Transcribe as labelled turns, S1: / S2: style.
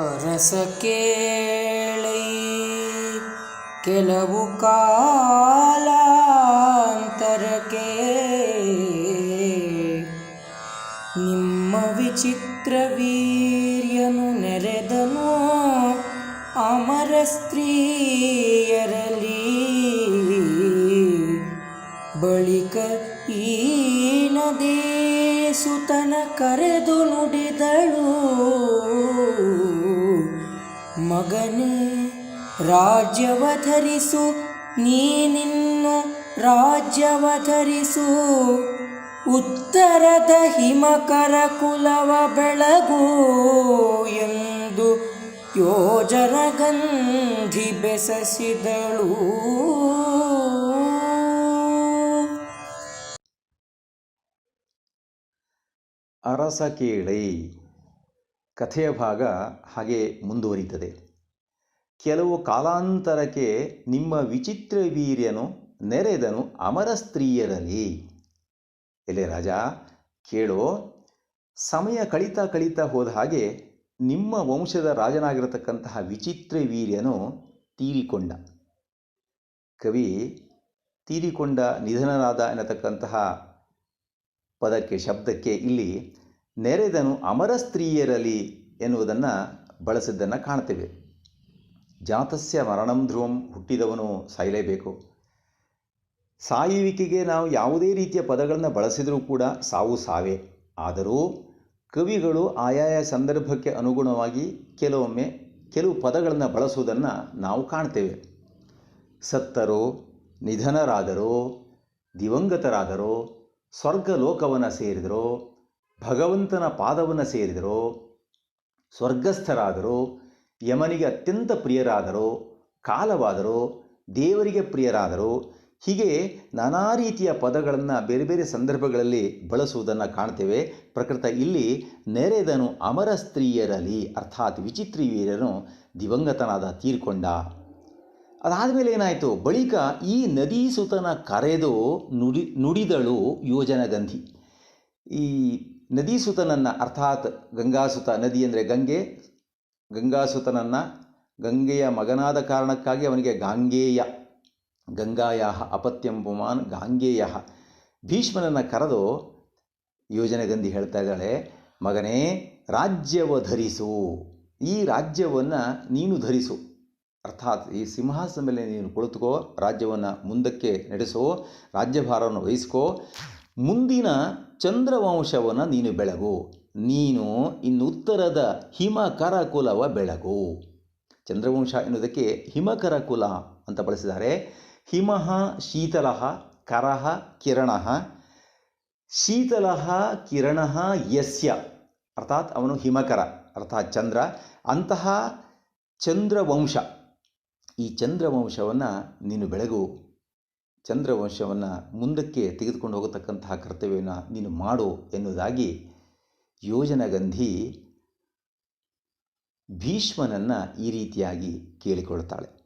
S1: ಅರಸ ಕೇಳೈ ಕೆಲವು ಕಾಲಾಂತರಕ್ಕೆ ನಿಮ್ಮ ವಿಚಿತ್ರ ವೀರ್ಯನು ನೆರೆದನು ಅಮರ ಸ್ತ್ರೀಯರಲಿ ಸುತನ ಕರೆದು ನುಡಿದಳು. ಮಗನೇ ರಾಜ್ಯವಧರಿಸು ನೀನಿನ್ನು ರಾಜ್ಯವಧರಿಸು ಉತ್ತರದ ಹಿಮಕರ ಕುಲವ ಬೆಳಗು ಎಂದು ಯೋಜನ ಗಂಧಿ ಬೆಸಸಿದಳು.
S2: ಅರಸ ಕೇಳೈ. ಕಥೆಯ ಭಾಗ ಹಾಗೆ ಮುಂದುವರಿತದೆ. ಕೆಲವು ಕಾಲಾಂತರಕ್ಕೆ ನಿಮ್ಮ ವಿಚಿತ್ರ ವೀರ್ಯನು ನೆರೆದನು ಅಮರ ಸ್ತ್ರೀಯರಲ್ಲಿ. ಎಲೆ ರಾಜ, ಕೇಳೋ, ಸಮಯ ಕಳೀತಾ ಕಳೀತಾ ಹೋದ ಹಾಗೆ ನಿಮ್ಮ ವಂಶದ ರಾಜನಾಗಿರತಕ್ಕಂತಹ ವಿಚಿತ್ರ ವೀರ್ಯನು ತೀರಿಕೊಂಡ. ಕವಿ, ತೀರಿಕೊಂಡ ನಿಧನರಾದ ಎನ್ನತಕ್ಕಂತಹ ಪದಕ್ಕೆ, ಶಬ್ದಕ್ಕೆ ಇಲ್ಲಿ ನೆರೆದನು ಅಮರ ಸ್ತ್ರೀಯರಲಿ ಎನ್ನುವುದನ್ನು ಬಳಸಿದ್ದನ್ನು ಕಾಣ್ತೇವೆ. ಜಾತಸ್ಯ ಮರಣಂ ಧ್ರುವಂ, ಹುಟ್ಟಿದವನು ಸಾಯಲೇಬೇಕು. ಸಾಯುವಿಕೆಗೆ ನಾವು ಯಾವುದೇ ರೀತಿಯ ಪದಗಳನ್ನು ಬಳಸಿದರೂ ಕೂಡ ಸಾವು ಸಾವೇ. ಆದರೂ ಕವಿಗಳು ಆಯಾಯ ಸಂದರ್ಭಕ್ಕೆ ಅನುಗುಣವಾಗಿ ಕೆಲವೊಮ್ಮೆ ಕೆಲವು ಪದಗಳನ್ನು ಬಳಸುವುದನ್ನು ನಾವು ಕಾಣ್ತೇವೆ. ಸತ್ತರೋ, ನಿಧನರಾದರೋ, ದಿವಂಗತರಾದರೋ ಸ್ವರ್ಗ ಲೋಕವನ್ನು ಸೇರಿದರೋ, ಭಗವಂತನ ಪಾದವನ್ನು ಸೇರಿದರೋ, ಸ್ವರ್ಗಸ್ಥರಾದರೋ, ಯಮನಿಗೆ ಅತ್ಯಂತ ಪ್ರಿಯರಾದರೋ, ಕಾಲವಾದರೋ, ದೇವರಿಗೆ ಪ್ರಿಯರಾದರೋ, ಹೀಗೆ ನಾನಾ ರೀತಿಯ ಪದಗಳನ್ನು ಬೇರೆ ಬೇರೆ ಸಂದರ್ಭಗಳಲ್ಲಿ ಬಳಸುವುದನ್ನು ಕಾಣ್ತೇವೆ. ಪ್ರಕೃತ ಇಲ್ಲಿ ನೆರೆದನು ಅಮರ ಸ್ತ್ರೀಯರಲ್ಲಿ, ಅರ್ಥಾತ್ ವಿಚಿತ್ರ ವೀರನು ದಿವಂಗತನಾದ ತೀರ್ಕೊಂಡ ಅದಾದಮೇಲೆ ಏನಾಯಿತು? ಬಳಿಕ ಈ ನದಿ ಸುತನ ಕರೆದು ನುಡಿ, ನುಡಿದಳು ಯೋಜನಗಂಧಿ. ಈ ನದಿ ಸುತನನ್ನು ಅರ್ಥಾತ್ ಗಂಗಾಸುತ ನದಿ ಅಂದರೆ ಗಂಗೆ ಗಂಗಾಸುತನನ್ನು ಗಂಗೆಯ ಮಗನಾದ ಕಾರಣಕ್ಕಾಗಿ ಅವನಿಗೆ ಗಾಂಗೇಯ ಗಂಗಾಯ ಅಪತ್ಯಂಬುಮಾನ್ ಗಾಂಗೇಯ ಭೀಷ್ಮನನ್ನು ಕರೆದು ಯೋಜನೆಗಂಧಿ ಹೇಳ್ತಾ ಇದ್ದಾಳೆ, ಮಗನೇ ರಾಜ್ಯವ ಧರಿಸು ಈ ರಾಜ್ಯವನ್ನು ನೀನು ಧರಿಸು. ಅರ್ಥಾತ್ ಈ ಸಿಂಹಾಸನ ಮೇಲೆ ನೀನು ಕುಳಿತುಕೋ, ರಾಜ್ಯವನ್ನು ಮುಂದಕ್ಕೆ ನಡೆಸೋ, ರಾಜ್ಯಭಾರವನ್ನು ವಹಿಸ್ಕೋ. ಮುಂದಿನ ಚಂದ್ರವಂಶವನ್ನು ನೀನು ಬೆಳಗು. ನೀನು ಇನ್ನು ಉತ್ತರದ ಹಿಮಕರ ಕುಲವ ಬೆಳಗು. ಚಂದ್ರವಂಶ ಎನ್ನುವುದಕ್ಕೆ ಹಿಮಕರ ಕುಲ ಅಂತ ಬಳಸಿದ್ದಾರೆ. ಹಿಮಃ ಶೀತಲ ಕರಹ ಕಿರಣ. ಶೀತಲ ಕಿರಣ ಯಸ್ಯ. ಅರ್ಥಾತ್ ಅವನು ಹಿಮಕರ, ಅರ್ಥಾತ್ ಚಂದ್ರ. ಅಂತಹ ಚಂದ್ರವಂಶ. ಈ ಚಂದ್ರವಂಶವನ್ನು ನೀನು ಬೆಳಗು. ಚಂದ್ರವಂಶವನ್ನು ಮುಂದಕ್ಕೆ ತೆಗೆದುಕೊಂಡು ಹೋಗತಕ್ಕಂತಹ ಕರ್ತವ್ಯವನ್ನು ನೀನು ಮಾಡು ಎನ್ನುವುದಾಗಿ ಯೋಜನಗಂಧಿ ಭೀಷ್ಮನನ್ನು ಈ ರೀತಿಯಾಗಿ ಕೇಳಿಕೊಳ್ತಾಳೆ